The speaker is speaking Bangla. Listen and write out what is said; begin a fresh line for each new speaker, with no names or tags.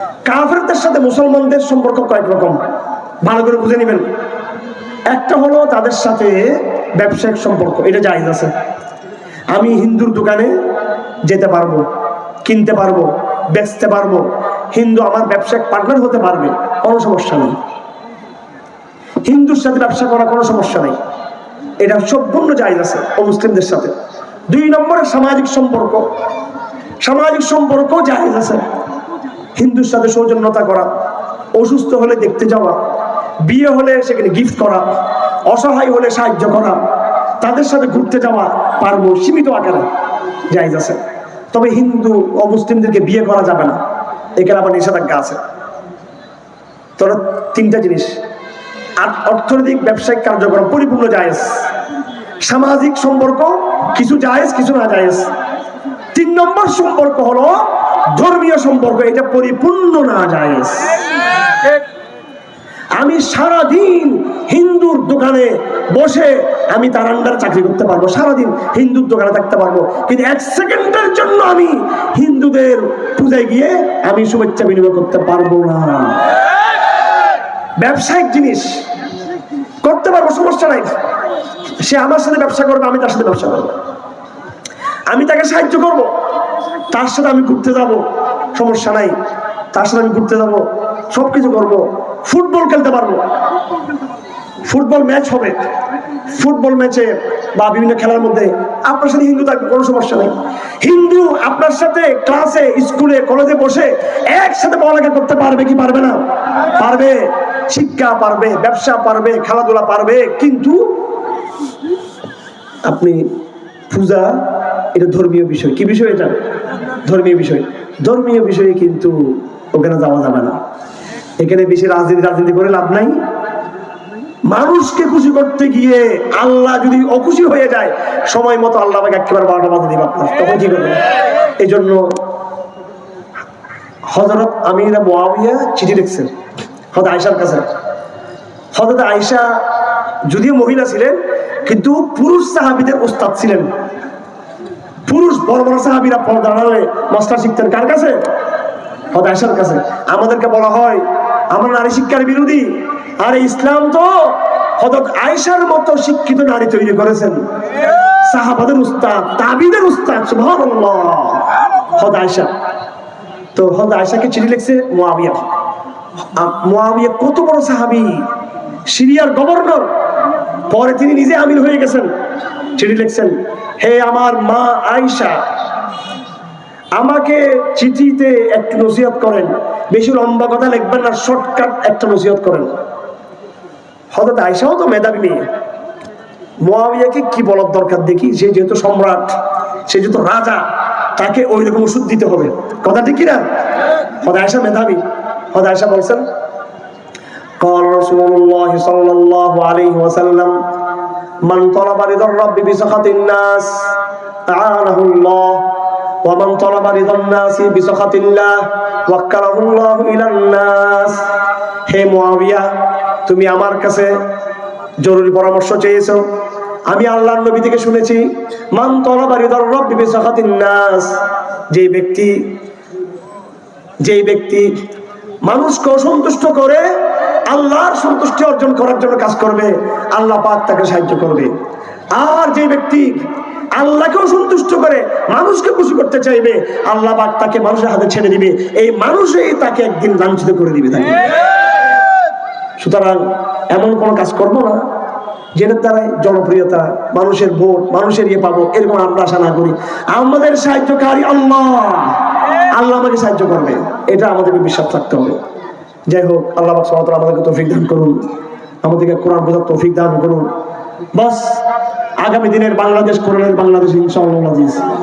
কাফেরদের সাথে মুসলমানদের সম্পর্ক কয়েক রকম। ভালো করে বুঝে নেবেন। একটা হলো তাদের সাথে ব্যবসায়িক সম্পর্ক, এটা জায়জ আছে। আমি হিন্দুর দোকানে যেতে পারব, কিনতে পারব, বেচতে পারব। হিন্দু আমার ব্যবসায়িক পার্টনার হতে পারবে, কোনো সমস্যা নেই। হিন্দুর সাথে ব্যবসা করা কোনো সমস্যা নেই। এটা সম্পূর্ণ জায়জ আছে অমুসলিমদের সাথে। দুই নম্বরে সামাজিক সম্পর্ক। সামাজিক সম্পর্ক জায়জ আছে। হিন্দুর সাথে সৌজন্যতা করা, অসুস্থ হলে দেখতে যাওয়া, বিয়ে হলে সেখানে গিফট করা, অসহায় হলে সাহায্য করা, তাদের সাথে ঘুরতে যাওয়া পারব, সীমিত আকারে জায়জ আছে। তবে হিন্দু অমুসলিমদেরকে বিয়ে করা যাবে না এখানে আবার নিষেধাজ্ঞা আছে। তোরা তিনটা জিনিস, আর অর্থনৈতিক ব্যবসায়িক কার্যক্রম পরিপূর্ণ জায়েজ, সামাজিক সম্পর্ক কিছু জায়েজ, কিছু না জায়েজ। তিন নম্বর সম্পর্ক হলো সম্পর্ক, এটা পরিপূর্ণ না জায়েজ। আমি সারাদিন হিন্দুর দোকানে বসে আমি তার আন্ডারে চাকরি করতে পারব, সারাদিন হিন্দুর দোকানে থাকতে পারব। কিন্তু এক সেকেন্ডের জন্য আমি হিন্দুদের পূজায় গিয়ে আমি শুভেচ্ছা বিনিময় করতে পারব না। ব্যবসায়িক জিনিস করতে পারব, সমস্যা নাই। সে আমার সাথে ব্যবসা করবে, আমি তার সাথে ব্যবসা করব। আমি তাকে সাহায্য করব, তার সাথে আমি ঘুরতে যাব। সমস্যা নাই। তার সাথে আমি ঘুরতে যাব সব কিছু করব, ফুটবল খেলতে পারব। ফুটবল ম্যাচ হবে। ফুটবল ম্যাচে বা বিভিন্ন খেলার মধ্যে আপনার সাথে হিন্দু থাকবে, কোনো সমস্যা নেই। হিন্দু আপনার সাথে ক্লাসে স্কুলে কলেজে বসে একসাথে পড়ালেখা করতে পারবে কি পারবে না? পারবে। শিক্ষা পারবে, ব্যবসা পারবে, খেলাধুলা পারবে, কিন্তু আপনি পূজা, এটা ধর্মীয় বিষয়। কি বিষয় এটা? ধর্মীয় বিষয়। ধর্মীয় বিষয়ে কিন্তু ওখানে যাওয়া যাবে না। এখানে বেশি রাজনীতি রাজনীতি করে লাভ নাই। মানুষকে খুশি করতে গিয়ে আল্লাহ যদি অখুশি হয়ে যায়, সময় মতো আল্লাহ আমাকে একেবারে বারোটা বাজে দিবে আপনার। তখন কি করবেন এই জন্য হজরত আমিরা মোয়াবিয়া চিঠি লিখছেন। হজরত আয়সার কাছে। হজরত আয়সা যদিও মহিলা ছিলেন, কিন্তু পুরুষ সাহাবিদের ওস্তাদ ছিলেন। পুরুষ, বড় বড় সাহাবিরা পর্দা দাঁড়ালে মাস্টার শিখতেন কার কাছে? আয়সার কাছে। আমাদেরকে বলা হয়, আমরা নারী শিক্ষার বিরোধী। আর ইসলাম তো হজরত আয়সার মতো শিক্ষিত নারী তৈরি করেছেন। সাহাবাদের উস্তাদ, তাবিদের উস্তাদ হজরত আয়সা তো হদ আয়সাকে চিঠি লিখছে মুয়াবিয়া মুয়াবিয়া কত বড় সাহাবী, সিরিয়ার গভর্নর। পরে তিনি নিজে আমির হয়ে গেছেন। চিঠি লিখছেন হে আমার মা আয়সা আমাকে চিঠিতে একটু নসিহত করেন বেশি লম্বা কথা লিখবেন না শর্টকাট একটা নসিহত করেন হঠাৎ আয়সাও তো মেধাবী মেয়ে মোয়াবিয়াকে কি বলার দরকার দেখি সে যেহেতু সম্রাট সে যেহেতু রাজা তাকে ওই রকম ওষুধ দিতে হবে কথা ঠিক কিনা হদ আয়সা মেধাবী হদ আয়সা বলছেন قال رسول الله صلى الله عليه وسلم মান তলাবা রিদার নাস আ'ানাহু আল্লাহ ওয়া মান তলাবা নাস হে মুয়াবিয়া তুমি আমার কাছে জরুরি পরামর্শ চেয়েছো। আমি আল্লাহর নবী থেকে শুনেছি, মান তলাবা রব রাব্বি বিসাখাতিন নাস। যে ব্যক্তি যেই ব্যক্তি মানুষকে অসন্তুষ্ট করে আল্লাহর সন্তুষ্টি অর্জন করার জন্য কাজ করবে, আল্লাহ পাক তাকে সাহায্য করবে। আর যে ব্যক্তি আল্লাহকেও সন্তুষ্ট করে, মানুষকে খুশি করতে চাইবে, আল্লাহ পাক তাকে মানুষের হাতে ছেড়ে দিবে। এই মানুষই তাকে একদিন লাঞ্ছিত করে দিবে তাকে। সুতরাং এমন কোনো কাজ করব না, যেটার দ্বারাই জনপ্রিয়তা, মানুষের ভোট, মানুষের ইয়ে পাবো, এরকম আমরা আশা না করি। আমাদের সাহায্যকারী আল্লাহ। আল্লাহ আমাকে সাহায্য করবে। এটা আমাদেরকে বিশ্বাস থাকতে হবে। যাই হোক, আল্লাহ তাআলা আমাদেরকে তৌফিক দান করুন। আমাদেরকে কোরআন বোঝার তৌফিক দান করুন। বাস, আগামী দিনের বাংলাদেশ, কোরআনের বাংলাদেশ ইনশাআল্লাহ